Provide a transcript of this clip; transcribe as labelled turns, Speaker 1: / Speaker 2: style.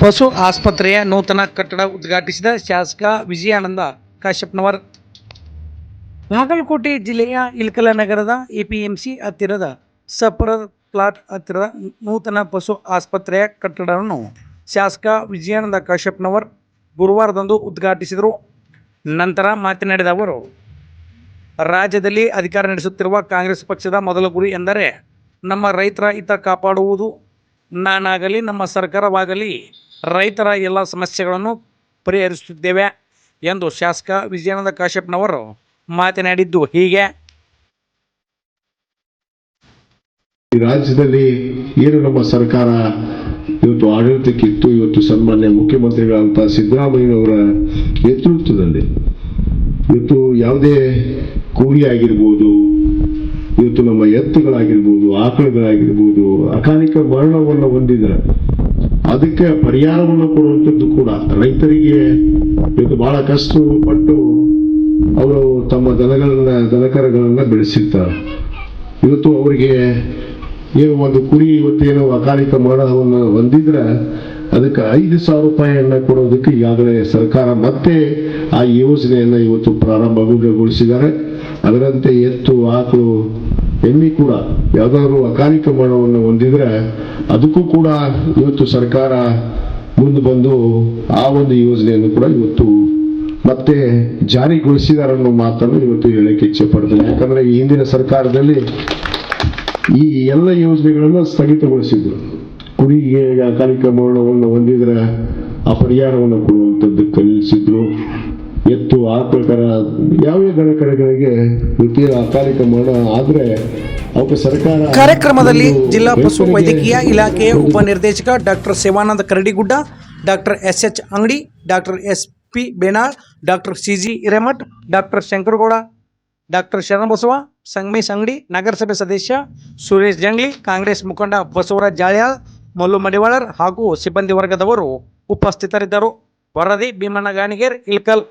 Speaker 1: ಪಶು ಆಸ್ಪತ್ರೆಯ ನೂತನ ಕಟ್ಟಡ ಉದ್ಘಾಟಿಸಿದ ಶಾಸಕ ವಿಜಯಾನಂದ ಕಾಶ್ಯಪ್ನವರ್. ಬಾಗಲಕೋಟೆ ಜಿಲ್ಲೆಯ ಇಲ್ಕಲ ನಗರದ ಎಪಿಎಂಸಿ ಹತ್ತಿರದ ಸಪರ ಪ್ಲಾಟ್ ಹತ್ತಿರದ ನೂತನ ಪಶು ಆಸ್ಪತ್ರೆಯ ಕಟ್ಟಡವನ್ನು ಶಾಸಕ ವಿಜಯಾನಂದ ಕಾಶ್ಯಪ್ನವರ್ ಗುರುವಾರದಂದು ಉದ್ಘಾಟಿಸಿದರು. ನಂತರ ಮಾತನಾಡಿದ ಅವರು, ರಾಜ್ಯದಲ್ಲಿ ಅಧಿಕಾರ ನಡೆಸುತ್ತಿರುವ ಕಾಂಗ್ರೆಸ್ ಪಕ್ಷದ ಮೊದಲ ಗುರಿ ಎಂದರೆ, ನಮ್ಮ ರೈತರ ಹಿತ ಕಾಪಾಡುವುದು. ನಾನಾಗಲಿ, ನಮ್ಮ ಸರ್ಕಾರವಾಗಲಿ ರೈತರ ಎಲ್ಲ ಸಮಸ್ಯೆಗಳನ್ನು ಪರಿಹರಿಸುತ್ತಿದ್ದೇವೆ ಎಂದು ಶಾಸಕ ವಿಜಯಾನಂದ ಕಾಶ್ಯಪ್ನವರು ಮಾತನಾಡಿದ್ದು. ಹೀಗೆ.
Speaker 2: ಈ ರಾಜ್ಯದಲ್ಲಿ ಏನು ನಮ್ಮ ಸರ್ಕಾರ ಇವತ್ತು ಆಡಳಿತಕ್ಕಿತ್ತು, ಇವತ್ತು ಸನ್ಮಾನ್ಯ ಮುಖ್ಯಮಂತ್ರಿಗಳಂತ ಸಿದ್ದರಾಮಯ್ಯನವರ ನೇತೃತ್ವದಲ್ಲಿ ಇವತ್ತು ಯಾವುದೇ ಕೂಲಿ ಆಗಿರ್ಬೋದು, ಇವತ್ತು ನಮ್ಮ ಎತ್ತುಗಳಾಗಿರ್ಬೋದು, ಆಕಳುಗಳಾಗಿರ್ಬೋದು, ಅಕಾಲಿಕ ಮರಣವನ್ನು ಹೊಂದಿದ್ರೆ ಅದಕ್ಕೆ ಪರಿಹಾರವನ್ನು ಕೊಡುವಂಥದ್ದು ಕೂಡ. ರೈತರಿಗೆ ಇದು ಬಹಳ ಕಷ್ಟಪಟ್ಟು ಅವರು ತಮ್ಮ ದನಗಳನ್ನ, ದನಕರಗಳನ್ನ ಬೆಳೆಸಿರ್ತಾರೆ. ಇವತ್ತು ಅವರಿಗೆ ಏನು ಒಂದು ಕುರಿ ಇವತ್ತೇನು ಅಕಾಲಿಕ ಮರಣವನ್ನು ಹೊಂದಿದ್ರೆ ಅದಕ್ಕೆ ಐದು ಸಾವಿರ ರೂಪಾಯಿಯನ್ನು ಕೊಡೋದಕ್ಕೆ ಈಗಾಗಲೇ ಸರ್ಕಾರ ಮತ್ತೆ ಆ ಯೋಜನೆಯನ್ನ ಇವತ್ತು ಪ್ರಾರಂಭಗೊಳಿಸಿದ್ದಾರೆ. ಅದರಂತೆ ಎತ್ತು, ಆಕಳು ಎಮ್ಮಿ ಕೂಡ ಯಾವ್ದಾದ್ರು ಅಕಾಲಿಕ ಮರಣವನ್ನು ಹೊಂದಿದ್ರೆ ಅದಕ್ಕೂ ಕೂಡ ಇವತ್ತು ಸರ್ಕಾರ ಮುಂದೆ ಬಂದು ಆ ಒಂದು ಯೋಜನೆಯನ್ನು ಕೂಡ ಇವತ್ತು ಮತ್ತೆ ಜಾರಿಗೊಳಿಸಿದಾರೆ ಅನ್ನೋ ಮಾತನ್ನು ಇವತ್ತು ಹೇಳಕ್ಕೆ ಇಚ್ಛೆ ಪಡ್ತೇನೆ. ಯಾಕಂದ್ರೆ ಈ ಹಿಂದಿನ ಸರ್ಕಾರದಲ್ಲಿ ಈ ಎಲ್ಲ ಯೋಜನೆಗಳನ್ನು ಸ್ಥಗಿತಗೊಳಿಸಿದ್ರು. ಕುರಿಗೆ ಅಕಾಲಿಕ ಮರಣವನ್ನು ಹೊಂದಿದ್ರೆ ಆ ಪರಿಹಾರವನ್ನು ಕೊಡುವಂಥದ್ದು ಕಲಿಸಿದ್ರು. ಆಕಳಕರ ಯಾವ್ಯಾವ ಕಡೆಗಳಿಗೆ ವೃತ್ತಿಯ ಅಕಾಲಿಕ ಮರಣ ಆದ್ರೆ ಅವಕ್ಕೆ ಸರ್ಕಾರ
Speaker 1: ಕಾರ್ಯಕ್ರಮದಲ್ಲಿ ಜಿಲ್ಲಾ ಪಶು ವೈದ್ಯಕೀಯ ಇಲಾಖೆಯ ಉಪನಿರ್ದೇಶಕ doctor Shivanand Karadigudda doctor S H Angadi doctor S P Benal doctor C G Hiremath doctor Shankargouda doctor Sharanabasava Sangamesh Angadi ನಗರಸಭೆ ಸದಸ್ಯ ಸುರೇಶ್ ಜಂಗ್ಲಿ ಕಾಂಗ್ರೆಸ್ ಮುಖಂಡ ಬಸವರಾಜ್ ಜಾಳ್ಯಾಳ್ ಮಲ್ಲು ಮಡಿವಾಳರ್ ಹಾಗೂ ಸಿಬ್ಬಂದಿ ವರ್ಗದವರು ಉಪಸ್ಥಿತರಿದ್ದರು. ವರದಿ ಭೀಮಣ್ಣ ಗಾಣಿಗೇರ್ ಇಲ್ಕಲ್